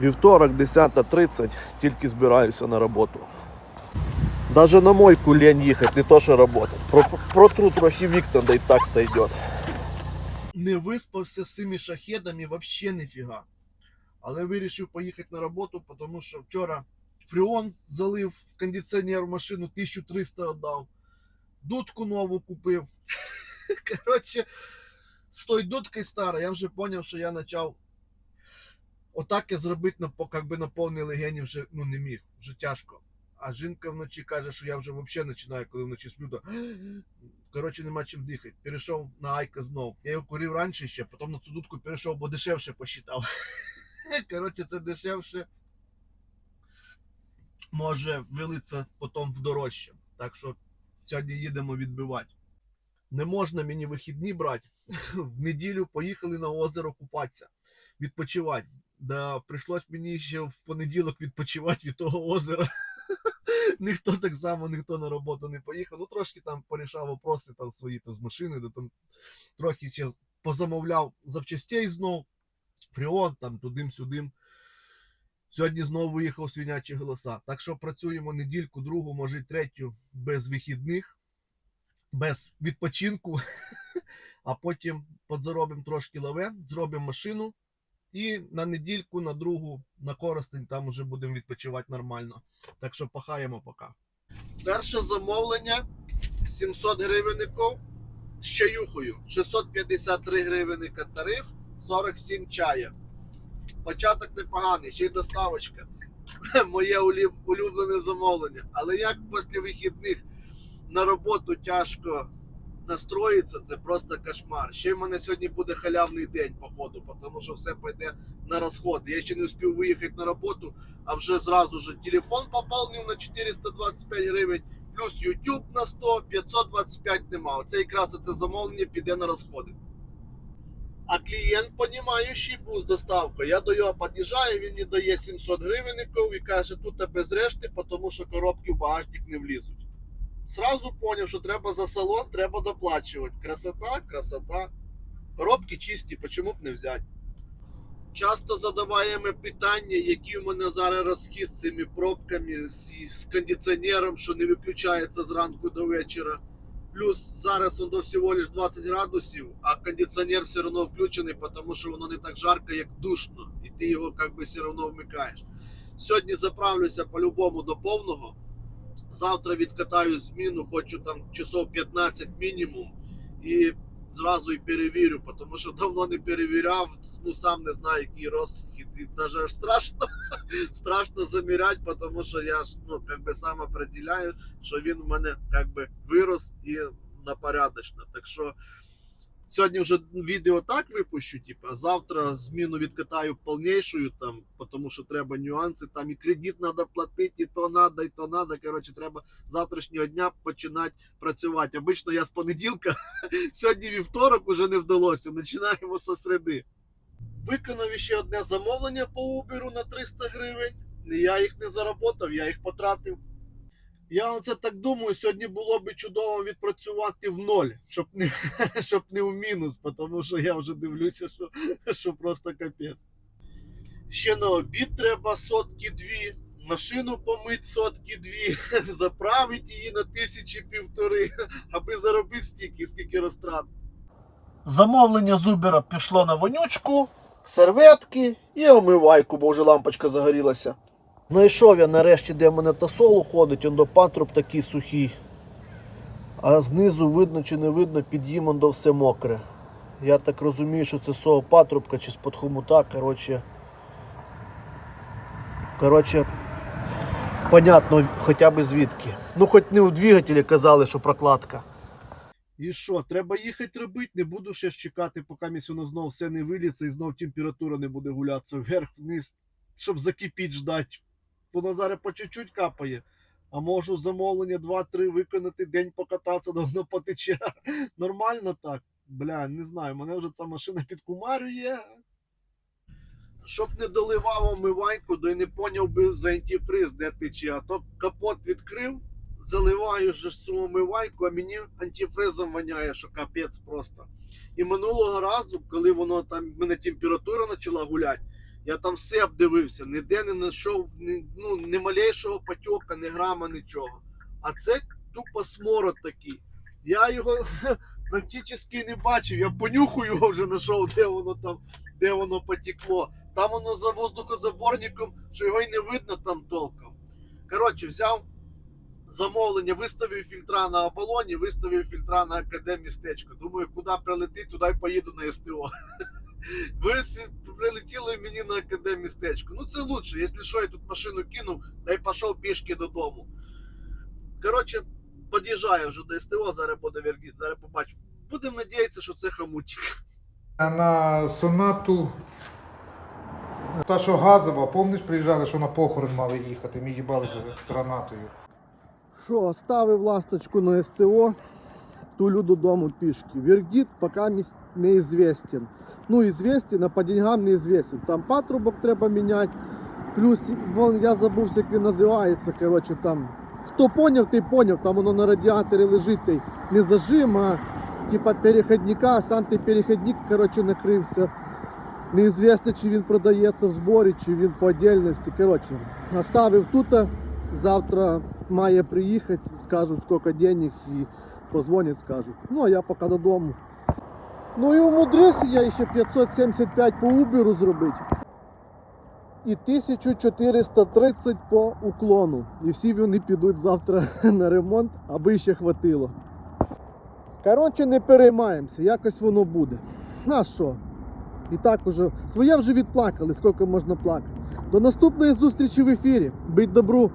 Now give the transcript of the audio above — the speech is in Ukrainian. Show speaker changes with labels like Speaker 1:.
Speaker 1: Вівторок, 10.30, тільки збираюся на роботу. Даже на мойку лень їхати, не то що работать. Про, протру трохи вікна, да й так сойдет.
Speaker 2: Не виспався з цими шахедами вообще ніфіга. Але вирішив поїхати на роботу, тому що вчора фреон залив в кондиціонер в машину 1300 віддав. Дудку нову купив. Коротше, з тою дудкою старою, я вже зрозумів, що я почав отак я зробити по- на повній легені вже ну, не міг, вже тяжко. А жінка вночі каже, що я вже взагалі починаю, коли вночі сплю, то коротше нема чим дихати. Перейшов на Айка знов. Я його курив раніше ще, потім на цю дудку перейшов, бо дешевше посчитав. Коротше, це дешевше може вилитися потім в дорожче. Так що сьогодні їдемо відбивати. Не можна мені вихідні брати. В неділю поїхали на озеро купатися, відпочивати. Да, прийшлось мені ще в понеділок відпочивати від того озера. ніхто так само, ніхто на роботу не поїхав. Ну трошки там порішав вопроси там свої там, з машини, де там трохи ще позамовляв запчастей знов, фреон, там тудим-сюдим. Сьогодні знову виїхав свинячі голоса. Так що працюємо недільку, другу, може третю без вихідних, без відпочинку, а потім подзаробимо трошки лаве, зробимо машину. І на недільку, на другу, на коростень там вже будемо відпочивати нормально. Так що пахаємо поки. Перше замовлення 700 гривенників з чаюхою. 653 гривенника тариф, 47 чая. Початок непоганий, ще й доставочка. Моє улюблене замовлення. Але як після вихідних на роботу тяжко настроїться, це просто кошмар. Ще в мене сьогодні буде халявний день, походу, тому що все пойде на розходи. Я ще не успів виїхати на роботу, а вже зразу же телефон поповнив на 425 гривень, плюс YouTube на 100, 525 нема. Оце якраз оце замовлення піде на розходи. А клієнт, понімаючий, був з доставкою. Я до його під'їжджаю, він мені дає 700 гривенників і каже, тут без решти, тому що коробки в багажник не влізуть. Сразу поняв, що треба за салон, треба доплачувати. Красота, красота. Коробки чисті, чому б не взяти? Часто задаваємо питання, які у мене зараз розхід з цими пробками, з, з кондиціонером, що не виключається зранку до вечора. Плюс зараз воно всього лиш 20 градусів, а кондиціонер все одно включений, тому що воно не так жарко, як душно, і ти його як все одно вмикаєш. Сьогодні заправлюся по-любому до повного. Завтра відкатаю зміну, хочу там часов 15 мінімум. І зразу і перевірю, тому що давно не перевіряв, ну сам не знаю, який розхід. І навіть аж страшно, страшно заміряти, тому що я ж ну, как би сам определяю, що він у мене как би вирос і на порядочно. Так що сьогодні вже відео так випущу, типу, а завтра зміну відкатаю повнішою, там, тому що треба нюанси, там і кредит треба платити, і то треба, і то треба. Коротше, треба з завтрашнього дня починати працювати. Обично я з понеділка, сьогодні вівторок уже не вдалося. Починаємо зі середи. Виконав ще одне замовлення по Uber на 300 гривень. Я їх не заработав, я їх потратив. Я оце так думаю, сьогодні було б чудово відпрацювати в ноль, щоб не, щоб не в мінус, тому що я вже дивлюся, що, що просто капець. Ще на обід треба сотки дві, машину помить сотки дві, заправити її на тисячі півтори, аби заробити стільки, скільки розтрат. Замовлення з Uber пішло на вонючку, серветки і омивайку, бо вже лампочка загорілася. Знайшов я нарешті, де в мене тосол уходить, он до патруб такий сухий. А знизу видно чи не видно, під до все мокре. Я так розумію, що це сого патрубка чи з-под хомута, коротше. Коротше, понятно, хоча б звідки. Ну, хоч не у двигателі казали, що прокладка. І що, треба їхати робити, не буду ще чекати, поки мені воно знов все не виліться і знов температура не буде гулятися вверх-вниз, щоб закипіть ждати. Воно зараз по чуть-чуть капає. А можу замовлення 2-3 виконати, день покататися, давно потече. Нормально так. Бля, не знаю, мене вже ця машина підкумарює. Щоб не доливав омивайку, то й не поняв би за антифриз, де тече. А то капот відкрив, заливаю ж цю омивайку, а мені антифризом воняє, що капець просто. І минулого разу, коли воно там мене температура почала гуляти,
Speaker 3: Я там все обдивився, ніде не знайшов ні, ну, ні малейшого патьока, ні грама, нічого. А це тупо смород такий. Я його практично не бачив. Я понюху його вже знайшов, де воно там, де воно потекло. Там воно за воздухозаборником, що його й не видно там толком. Коротше, взяв замовлення, виставив фільтра на Аполлоні, виставив фільтра на АКД містечко. Думаю, куди прилетить, туди й поїду на СТО. Ви прилетіли мені на АКД містечко. Ну це лучше. Якщо що, я тут машину кинув, та й пішов пішки додому. Коротше, під'їжджаю вже до СТО, зараз буде вергіт, зараз побачимо. Будемо надіятися, що це хомутик.
Speaker 4: На сонату. Та, що газова, помниш, приїжджали, що на похорон мали їхати, ми їбалися з гранатою.
Speaker 2: Що, оставив ласточку на СТО, тулю додому пішки. Вердикт поки неізвестен. Ну, известен, а по деньгам неізвестен. Там патрубок треба міняти. Плюс, вон, я забувся, як він називається. Коротше, там. Хто поняв, той поняв. Там воно на радіаторі лежить той не зажим, а типа переходника, сам той переходник, коротше, накрився. Неізвісно, чи він продається в зборі, чи він по отдельності. Коротше, оставив тут. Завтра має приїхати, скажуть, скільки денег і позвонять, скажуть. Ну, а я поки додому. Ну і умудрився я ще 575 по Uber зробити. І 1430 по уклону. І всі вони підуть завтра на ремонт, аби ще хватило. Коротше, не переймаємося, якось воно буде. А що? І так уже своє вже відплакали, скільки можна плакати. До наступної зустрічі в ефірі. Будь добру!